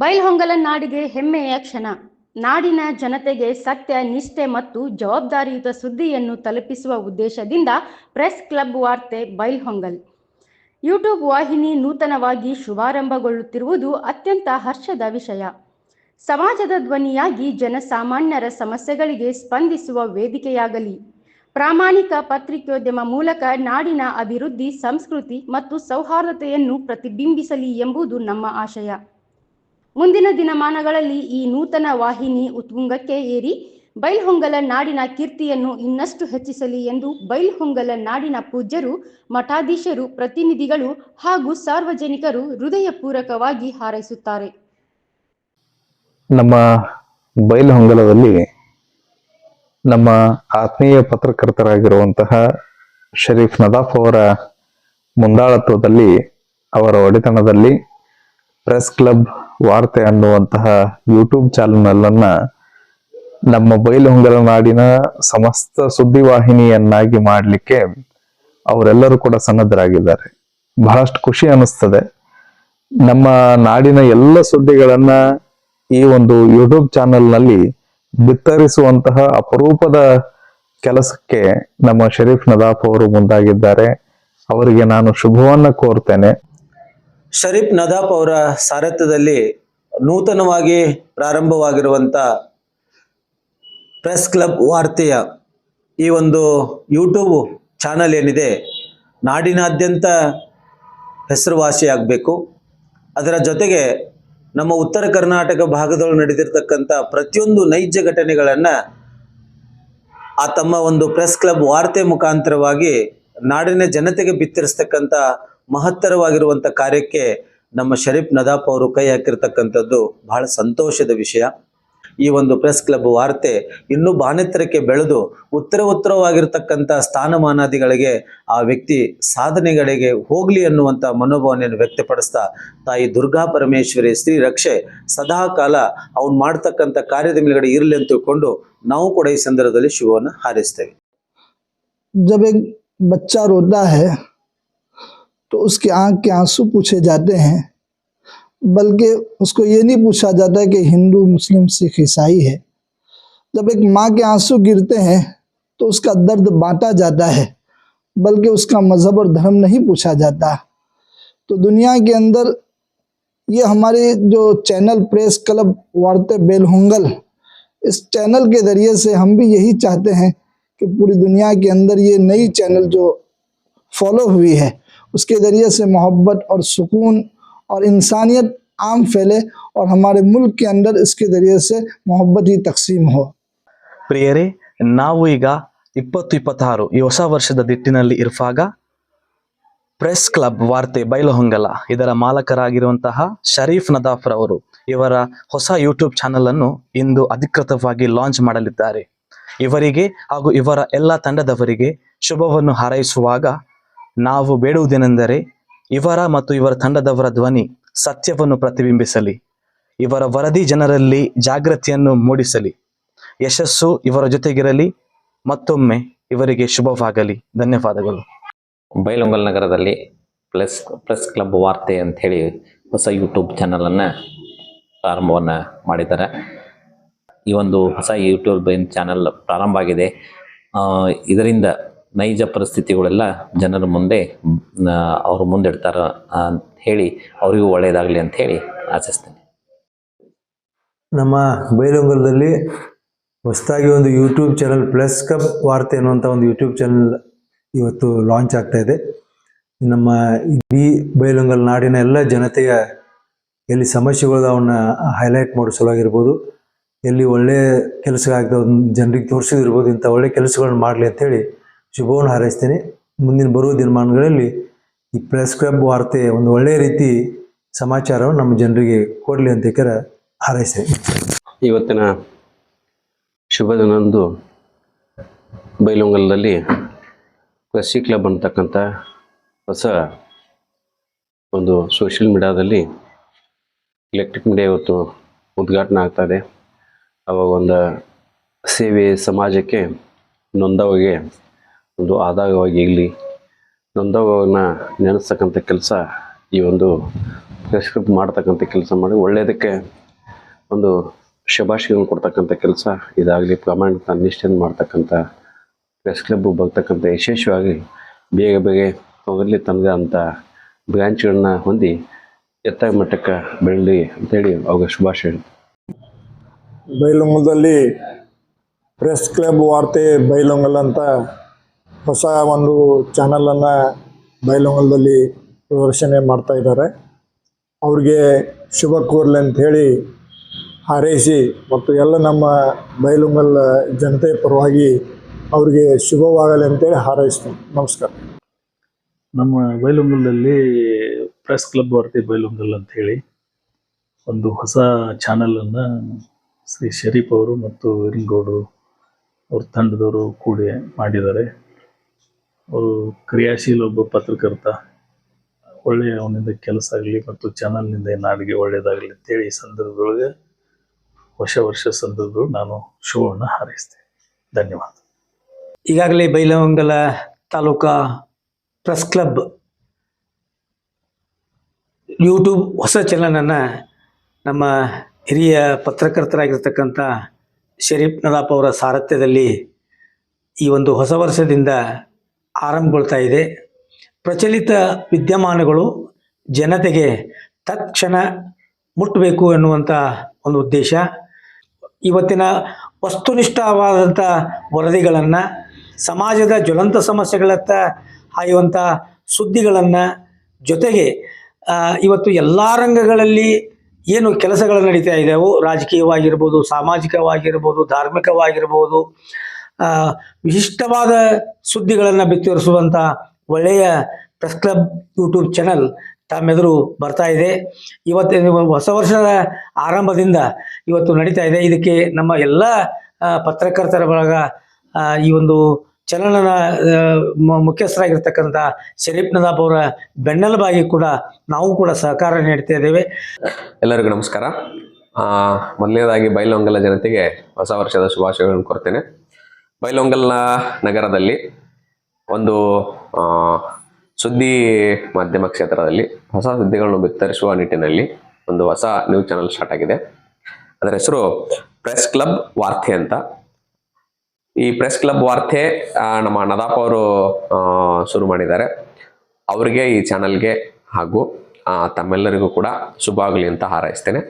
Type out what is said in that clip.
ಬೈಲ್ಹೊಂಗಲ ನಾಡಿಗೆ ಹೆಮ್ಮೆಯ ಕ್ಷಣ. ನಾಡಿನ ಜನತೆಗೆ ಸತ್ಯ, ನಿಷ್ಠೆ ಮತ್ತು ಜವಾಬ್ದಾರಿಯುತ ಸುದ್ದಿಯನ್ನು ತಲುಪಿಸುವ ಉದ್ದೇಶದಿಂದ ಪ್ರೆಸ್ ಕ್ಲಬ್ ವಾರ್ತೆ ಬೈಲ್ಹೊಂಗಲ್ ಯೂಟ್ಯೂಬ್ ವಾಹಿನಿ ನೂತನವಾಗಿ ಶುಭಾರಂಭಗೊಳ್ಳುತ್ತಿರುವುದು ಅತ್ಯಂತ ಹರ್ಷದ ವಿಷಯ. ಸಮಾಜದ ಧ್ವನಿಯಾಗಿ ಜನಸಾಮಾನ್ಯರ ಸಮಸ್ಯೆಗಳಿಗೆ ಸ್ಪಂದಿಸುವ ವೇದಿಕೆಯಾಗಲಿ. ಪ್ರಾಮಾಣಿಕ ಪತ್ರಿಕೋದ್ಯಮ ಮೂಲಕ ನಾಡಿನ ಅಭಿವೃದ್ಧಿ, ಸಂಸ್ಕೃತಿ ಮತ್ತು ಸೌಹಾರ್ದತೆಯನ್ನು ಪ್ರತಿಬಿಂಬಿಸಲಿ ಎಂಬುದು ನಮ್ಮ ಆಶಯ. ಮುಂದಿನ ದಿನಮಾನಗಳಲ್ಲಿ ಈ ನೂತನ ವಾಹಿನಿ ಉತ್ತುಂಗಕ್ಕೆ ಏರಿ ಬೈಲ್ಹೊಂಗಲ ನಾಡಿನ ಕೀರ್ತಿಯನ್ನು ಇನ್ನಷ್ಟು ಹೆಚ್ಚಿಸಲಿ ಎಂದು ಬೈಲ್ಹೊಂಗಲ ನಾಡಿನ ಪೂಜ್ಯರು, ಮಠಾಧೀಶರು, ಪ್ರತಿನಿಧಿಗಳು ಹಾಗೂ ಸಾರ್ವಜನಿಕರು ಹೃದಯಪೂರ್ವಕವಾಗಿ ಹಾರೈಸುತ್ತಾರೆ. ನಮ್ಮ ಬೈಲ್ಹೊಂಗಲದಲ್ಲಿ ನಮ್ಮ ಆತ್ಮೀಯ ಪತ್ರಕರ್ತರಾಗಿರುವಂತಹ ಶರೀಫ್ ನದಾಫ್ ಅವರ ಮುಂದಾಳತ್ವದಲ್ಲಿ, ಅವರ ಒಡೆತನದಲ್ಲಿ, ಪ್ರೆಸ್ ಕ್ಲಬ್ ವಾರ್ತೆ ಅನ್ನುವಂತಹ ಯೂಟ್ಯೂಬ್ ಚಾನಲ್ ಅನ್ನ ನಮ್ಮ ಬೈಲಹೊಂಗಲ ನಾಡಿನ ಸಮಸ್ತ ಸುದ್ದಿವಾಹಿನಿಯನ್ನಾಗಿ ಮಾಡಲಿಕ್ಕೆ ಅವರೆಲ್ಲರೂ ಕೂಡ ಸನ್ನದ್ಧರಾಗಿದ್ದಾರೆ. ಬಹಳಷ್ಟು ಖುಷಿ ಅನಿಸ್ತದೆ ನಮ್ಮ ನಾಡಿನ ಎಲ್ಲ ಸುದ್ದಿಗಳನ್ನ ಈ ಒಂದು ಯೂಟ್ಯೂಬ್ ಚಾನೆಲ್ನಲ್ಲಿ ಬಿತ್ತರಿಸುವಂತಹ ಅಪರೂಪದ ಕೆಲಸಕ್ಕೆ ನಮ್ಮ ಶರೀಫ್ ನದಾಫ್ ಅವರು ಮುಂದಾಗಿದ್ದಾರೆ. ಅವರಿಗೆ ನಾನು ಶುಭವನ್ನ ಕೋರ್ತೇನೆ. ಶರೀಫ್ ನದಾಪ್ ಅವರ ಸಾರಥ್ಯದಲ್ಲಿ ನೂತನವಾಗಿ ಪ್ರಾರಂಭವಾಗಿರುವಂಥ ಪ್ರೆಸ್ ಕ್ಲಬ್ ವಾರ್ತೆಯ ಈ ಒಂದು ಯೂಟ್ಯೂಬ್ ಚಾನಲ್ ಏನಿದೆ, ನಾಡಿನಾದ್ಯಂತ ಹೆಸರುವಾಸಿಯಾಗಬೇಕು. ಅದರ ಜೊತೆಗೆ ನಮ್ಮ ಉತ್ತರ ಕರ್ನಾಟಕ ಭಾಗದೊಳಗೆ ನಡೆದಿರ್ತಕ್ಕಂಥ ಪ್ರತಿಯೊಂದು ನೈಜ ಘಟನೆಗಳನ್ನು ಆ ತಮ್ಮ ಒಂದು ಪ್ರೆಸ್ ಕ್ಲಬ್ ವಾರ್ತೆ ಮುಖಾಂತರವಾಗಿ ನಾಡಿನ ಜನತೆಗೆ ಬಿತ್ತರಿಸ್ತಕ್ಕಂಥ ಮಹತ್ತರವಾಗಿರುವಂಥ ಕಾರ್ಯಕ್ಕೆ ನಮ್ಮ ಶರೀಫ್ ನದಾಪ್ ಅವರು ಕೈ ಹಾಕಿರ್ತಕ್ಕಂಥದ್ದು ಬಹಳ ಸಂತೋಷದ ವಿಷಯ. ಈ ಒಂದು ಪ್ರೆಸ್ ಕ್ಲಬ್ ವಾರ್ತೆ ಇನ್ನೂ ಬಾನೆತ್ತರಕ್ಕೆ ಬೆಳೆದು ಉತ್ತರ ಉತ್ತರವಾಗಿರ್ತಕ್ಕಂಥ ಸ್ಥಾನಮಾನಾದಿಗಳಿಗೆ ಆ ವ್ಯಕ್ತಿ ಸಾಧನೆಗಳಿಗೆ ಹೋಗ್ಲಿ ಅನ್ನುವಂಥ ಮನೋಭಾವನೆಯನ್ನು ವ್ಯಕ್ತಪಡಿಸ್ತಾ ತಾಯಿ ದುರ್ಗಾ ಪರಮೇಶ್ವರಿ ಸ್ತ್ರೀ ರಕ್ಷೆ ಸದಾ ಕಾಲ ಅವ್ನು ಮಾಡ್ತಕ್ಕಂಥ ಕಾರ್ಯದ ಮೇಲ್ಗಡೆ ಇರಲಿ ಅಂತ ತಿಳ್ಕೊಂಡು ನಾವು ಕೂಡ ಈ ಸಂದರ್ಭದಲ್ಲಿ ಶುಭವನ್ನು ಹಾರೈಸ್ತೇವೆ. तो उसके आँख के आँसू पूछे जाते हैं, बल्कि उसको ये नहीं पूछा जाता कि हिंदू, मुस्लिम, सिख, ईसाई है। जब एक माँ के आँसू गिरते हैं तो उसका दर्द बांटा जाता है, बल्कि उसका मज़हब और धर्म नहीं पूछा जाता। तो दुनिया के अंदर ये हमारे जो चैनल प्रेस क्लब, वार्ते बेलहुंगल इस चैनल के ज़रिए से हम भी यही चाहते हैं कि पूरी दुनिया के अंदर ये नई चैनल जो फॉलो हुई है उसके ज़रिए से मोहब्बत और सुकून और इंसानियत आम फैले और हमारे मुल्क के अंदर इसके ज़रिए से मोहब्बत ही तकसीम हो ಪ್ರಿಯರೇ ನಾವು ಈಗ ಇಪ್ಪತ್ತು ಇಪ್ಪತ್ತಾರು ಈ ಹೊಸ ವರ್ಷದ ದಿಟ್ಟಿನಲ್ಲಿ ಇರುವಾಗ ಪ್ರೆಸ್ ಕ್ಲಬ್ ವಾರ್ತೆ ಬೈಲಹೊಂಗಲ ಇದರ ಮಾಲಕರಾಗಿರುವಂತಹ ಶರೀಫ್ ನದಾಫ್ ರವರು ಇವರ ಹೊಸ ಯೂಟ್ಯೂಬ್ ಚಾನೆಲ್ ಅನ್ನು ಇಂದು ಅಧಿಕೃತವಾಗಿ ಲಾಂಚ್ ಮಾಡಲಿದ್ದಾರೆ ಇವರಿಗೆ ಹಾಗೂ ಇವರ ಎಲ್ಲ ತಂಡದವರಿಗೆ ಶುಭವನ್ನು ಹಾರೈಸುವಾಗ ನಾವು ಬೇಡುವುದೇನೆಂದರೆ ಇವರ ಮತ್ತು ಇವರ ತಂಡದವರ ಧ್ವನಿ ಸತ್ಯವನ್ನು ಪ್ರತಿಬಿಂಬಿಸಲಿ. ಇವರ ವರದಿ ಜನರಲ್ಲಿ ಜಾಗೃತಿಯನ್ನು ಮೂಡಿಸಲಿ. ಯಶಸ್ಸು ಇವರ ಜೊತೆಗಿರಲಿ, ಮತ್ತೊಮ್ಮೆ ಇವರಿಗೆ ಶುಭವಾಗಲಿ. ಧನ್ಯವಾದಗಳು. ಬೈಲೊಂಗಲ್ ನಗರದಲ್ಲಿ ಪ್ಲಸ್ ಪ್ಲಸ್ ಕ್ಲಬ್ ವಾರ್ತೆ ಅಂಥೇಳಿ ಹೊಸ ಯೂಟ್ಯೂಬ್ ಚಾನಲನ್ನು ಪ್ರಾರಂಭವನ್ನು ಮಾಡಿದ್ದಾರೆ. ಈ ಒಂದು ಹೊಸ ಯೂಟ್ಯೂಬ್ ಚಾನಲ್ ಪ್ರಾರಂಭ ಆಗಿದೆ. ಇದರಿಂದ ನೈಜ ಪರಿಸ್ಥಿತಿಗಳೆಲ್ಲ ಜನರ ಮುಂದೆ ಮುಂದೆ ಮುಂದಿಡ್ತಾರೆ ಅಂತ ಹೇಳಿ ಅವರಿಗೂ ಒಳ್ಳೆಯದಾಗಲಿ ಅಂತ ಹೇಳಿ ಆಶಿಸ್ತೇನೆ. ನಮ್ಮ ಬೈಲಂಗಲದಲ್ಲಿ ಹೊಸದಾಗಿ ಒಂದು ಯೂಟ್ಯೂಬ್ ಚಾನಲ್ ಪ್ಲಸ್ ಕಪ್ ವಾರ್ತೆ ಅನ್ನುವಂಥ ಒಂದು ಯೂಟ್ಯೂಬ್ ಚಾನಲ್ ಇವತ್ತು ಲಾಂಚ್ ಆಗ್ತಾ ಇದೆ. ನಮ್ಮ ಇಡೀ ಬೈಲಂಗಲ್ ನಾಡಿನ ಎಲ್ಲ ಜನತೆಯ ಎಲ್ಲಿ ಸಮಸ್ಯೆಗಳು ಅವನ್ನ ಹೈಲೈಟ್ ಮಾಡೋ ಸಲುವಾಗಿರ್ಬೋದು, ಎಲ್ಲಿ ಒಳ್ಳೆ ಕೆಲಸ ಜನರಿಗೆ ತೋರಿಸಿದಿರ್ಬೋದು ಇಂಥ ಒಳ್ಳೆ ಕೆಲಸಗಳನ್ನ ಮಾಡಲಿ ಅಂತೇಳಿ ಶುಭವನ್ನು ಹಾರೈಸ್ತೇನೆ. ಮುಂದಿನ ಬರುವ ದಿನಮಾನಗಳಲ್ಲಿ ಈ ಪ್ರೆಸ್ ಕ್ಲಬ್ ವಾರ್ತೆ ಒಂದು ಒಳ್ಳೆಯ ರೀತಿ ಸಮಾಚಾರವನ್ನು ನಮ್ಮ ಜನರಿಗೆ ಕೊಡಲಿ ಅಂತ ಹಾರೈಸ್ತೇನೆ. ಇವತ್ತಿನ ಶುಭ ದಿನದಂದು ಬೈಲೊಂಗಲದಲ್ಲಿ ಕ್ಲಬ್ ಅಂತಕ್ಕಂಥ ಹೊಸ ಒಂದು ಸೋಷಿಯಲ್ ಮೀಡಿಯಾದಲ್ಲಿ ಎಲೆಕ್ಟ್ರಿಕ್ ಮೀಡಿಯಾ ಇವತ್ತು ಉದ್ಘಾಟನೆ ಆಗ್ತಾ ಇದೆ. ಅವಾಗ ಒಂದು ಸೇವೆ ಸಮಾಜಕ್ಕೆ ನೊಂದವರಿಗೆ ಒಂದು ಆದಾಯವಾಗಿ ಇರಲಿ, ನೊಂದವನ್ನ ನೆನೆಸ್ತಕ್ಕಂಥ ಕೆಲಸ ಈ ಒಂದು ಪ್ರೆಸ್ ಕ್ಲಬ್ ಮಾಡ್ತಕ್ಕಂಥ ಕೆಲಸ ಮಾಡಿ ಒಳ್ಳೆಯದಕ್ಕೆ ಒಂದು ಶುಭಾಶಯಗಳನ್ನು ಕೊಡ್ತಕ್ಕಂಥ ಕೆಲಸ ಇದಾಗಲಿ ಪ್ರಮಾಣಿತ ನಿಶ್ಚಯ ಮಾಡ್ತಕ್ಕಂಥ ಪ್ರೆಸ್ ಕ್ಲಬ್ ಬರ್ತಕ್ಕಂಥ ಯಶಸ್ವಿಯಾಗಿ ಬೇಗ ಬೇಗ ಹೋಗಲಿ ತನ್ನದೇ ಅಂಥ ಬ್ರ್ಯಾಂಚ್ಗಳನ್ನ ಹೊಂದಿ ಎತ್ತಾಗ ಮಟ್ಟಕ್ಕೆ ಬೆಳಲಿ ಅಂತೇಳಿ ಅವಾಗ ಶುಭಾಶಯ. ಬೈಲೊಂಗಲದಲ್ಲಿ ಪ್ರೆಸ್ ಕ್ಲಬ್ ವಾರ್ತೆ ಬೈಲೊಂಗಲ್ ಅಂತ ಹೊಸ ಒಂದು ಚಾನಲನ್ನು ಬೈಲೊಂಗಲದಲ್ಲಿ ಪ್ರದರ್ಶನ ಮಾಡ್ತಾ ಇದ್ದಾರೆ. ಅವ್ರಿಗೆ ಶುಭ ಕೋರ್ಲಿ ಅಂತ ಹೇಳಿ ಹಾರೈಸಿ ಮತ್ತು ಎಲ್ಲ ನಮ್ಮ ಬಯಲುಂಗಲ್ ಜನತೆ ಪರವಾಗಿ ಅವರಿಗೆ ಶುಭವಾಗಲಿ ಅಂತೇಳಿ ಹಾರೈಸ್ತೀನಿ. ನಮಸ್ಕಾರ. ನಮ್ಮ ಬೈಲುಂಗಲದಲ್ಲಿ ಪ್ರೆಸ್ ಕ್ಲಬ್ ವಾರ್ತೆ ಬೈಲುಂಗಲ್ ಅಂತ ಹೇಳಿ ಒಂದು ಹೊಸ ಚಾನಲನ್ನು ಶ್ರೀ ಶರೀಫ್ ಅವರು ಮತ್ತು ಇರಿಂಗೌಡರು ಅವ್ರ ತಂಡದವರು ಕೂಡಿ ಮಾಡಿದ್ದಾರೆ. ಅವರು ಕ್ರಿಯಾಶೀಲ ಒಬ್ಬ ಪತ್ರಕರ್ತ. ಒಳ್ಳೆಯ ಅವನಿಂದ ಕೆಲಸ ಆಗಲಿ ಮತ್ತು ಚಾನಲ್ನಿಂದ ನಾಡಿಗೆ ಒಳ್ಳೆಯದಾಗಲಿ ಅಂತೇಳಿ ಈ ಸಂದರ್ಭದೊಳಗೆ ಹೊಸ ವರ್ಷ ಸಂದರ್ಭದೊಳಗೆ ನಾನು ಶುಭವನ್ನು ಹಾರೈಸ್ತೇನೆ. ಧನ್ಯವಾದ. ಈಗಾಗಲೇ Bailhongal taluka press club YouTube ಹೊಸ ಚಾನಲನ್ನು ನಮ್ಮ ಹಿರಿಯ ಪತ್ರಕರ್ತರಾಗಿರ್ತಕ್ಕಂಥ ಶರೀಫ್ ನದಾಪ್ ಅವರ ಸಾರಥ್ಯದಲ್ಲಿ ಈ ಒಂದು ಹೊಸ ವರ್ಷದಿಂದ ಆರಂಭಗೊಳ್ತಾ ಇದೆ. ಪ್ರಚಲಿತ ವಿದ್ಯಮಾನಗಳು ಜನತೆಗೆ ತತ್ಕ್ಷಣ ಮುಟ್ಟಬೇಕು ಎನ್ನುವಂಥ ಒಂದು ಉದ್ದೇಶ. ಇವತ್ತಿನ ವಸ್ತುನಿಷ್ಠವಾದಂಥ ವರದಿಗಳನ್ನು, ಸಮಾಜದ ಜ್ವಲಂತ ಸಮಸ್ಯೆಗಳತ್ತ ಹಾಯುವಂಥ ಸುದ್ದಿಗಳನ್ನು ಜೊತೆಗೆ ಇವತ್ತು ಎಲ್ಲ ರಂಗಗಳಲ್ಲಿ ಏನು ಕೆಲಸಗಳು ನಡೀತಾ ಇದ್ದಾವೋ ರಾಜಕೀಯವಾಗಿರ್ಬೋದು, ಸಾಮಾಜಿಕವಾಗಿರ್ಬೋದು, ಧಾರ್ಮಿಕವಾಗಿರ್ಬೋದು ವಿಶಿಷ್ಟವಾದ ಸುದ್ದಿಗಳನ್ನು ಬಿತ್ತರಿಸುವಂಥ ಒಳ್ಳೆಯ ಪ್ರೆಸ್ ಕ್ಲಬ್ ಯೂಟ್ಯೂಬ್ ಚಾನಲ್ ತಮ್ಮೆದುರು ಬರ್ತಾ ಇದೆ. ಇವತ್ತಿನ ಹೊಸ ವರ್ಷದ ಆರಂಭದಿಂದ ಇವತ್ತು ನಡೀತಾ ಇದೆ. ಇದಕ್ಕೆ ನಮ್ಮ ಎಲ್ಲ ಪತ್ರಕರ್ತರ ಬಳಗ ಈ ಒಂದು ಚಲನನ ಮುಖ್ಯಸ್ಥರಾಗಿರ್ತಕ್ಕಂಥ ಶರೀಫ್ ನದಾಬ್ ಅವರ ಬೆನ್ನೆಲುಬಾಗಿ ಕೂಡ ನಾವು ಕೂಡ ಸಹಕಾರ ನೀಡ್ತಾ ಇದ್ದೇವೆ. ಎಲ್ಲರಿಗೂ ನಮಸ್ಕಾರ. ಮೊದಲನೇದಾಗಿ ಬೈಲೊಂಗಲ ಜನತೆಗೆ ಹೊಸ ವರ್ಷದ ಶುಭಾಶಯಗಳನ್ನು ಕೊಡ್ತೇನೆ ಬೈಲೊಂಗಲ್ನ ನಗರದಲ್ಲಿ ಒಂದು ಸುದ್ದಿ ಮಾಧ್ಯಮ ಕ್ಷೇತ್ರದಲ್ಲಿ ಹೊಸ ಸುದ್ದಿಗಳನ್ನು ಬಿತ್ತರಿಸುವ ನಿಟ್ಟಿನಲ್ಲಿ ಒಂದು ಹೊಸ ನ್ಯೂಸ್ ಚಾನಲ್ ಸ್ಟಾರ್ಟ್ ಆಗಿದೆ. ಅದರ ಹೆಸರು ಪ್ರೆಸ್ ಕ್ಲಬ್ ವಾರ್ತೆ ಅಂತ. ಈ ಪ್ರೆಸ್ ಕ್ಲಬ್ ವಾರ್ತೆ ನಮ್ಮ ನದಾಪ್ ಅವರು ಶುರು ಮಾಡಿದ್ದಾರೆ. ಅವರಿಗೆ ಈ ಚಾನಲ್ಗೆ ಹಾಗೂ ತಮ್ಮೆಲ್ಲರಿಗೂ ಕೂಡ ಶುಭ ಆಗಲಿ ಅಂತ ಹಾರೈಸ್ತೇನೆ.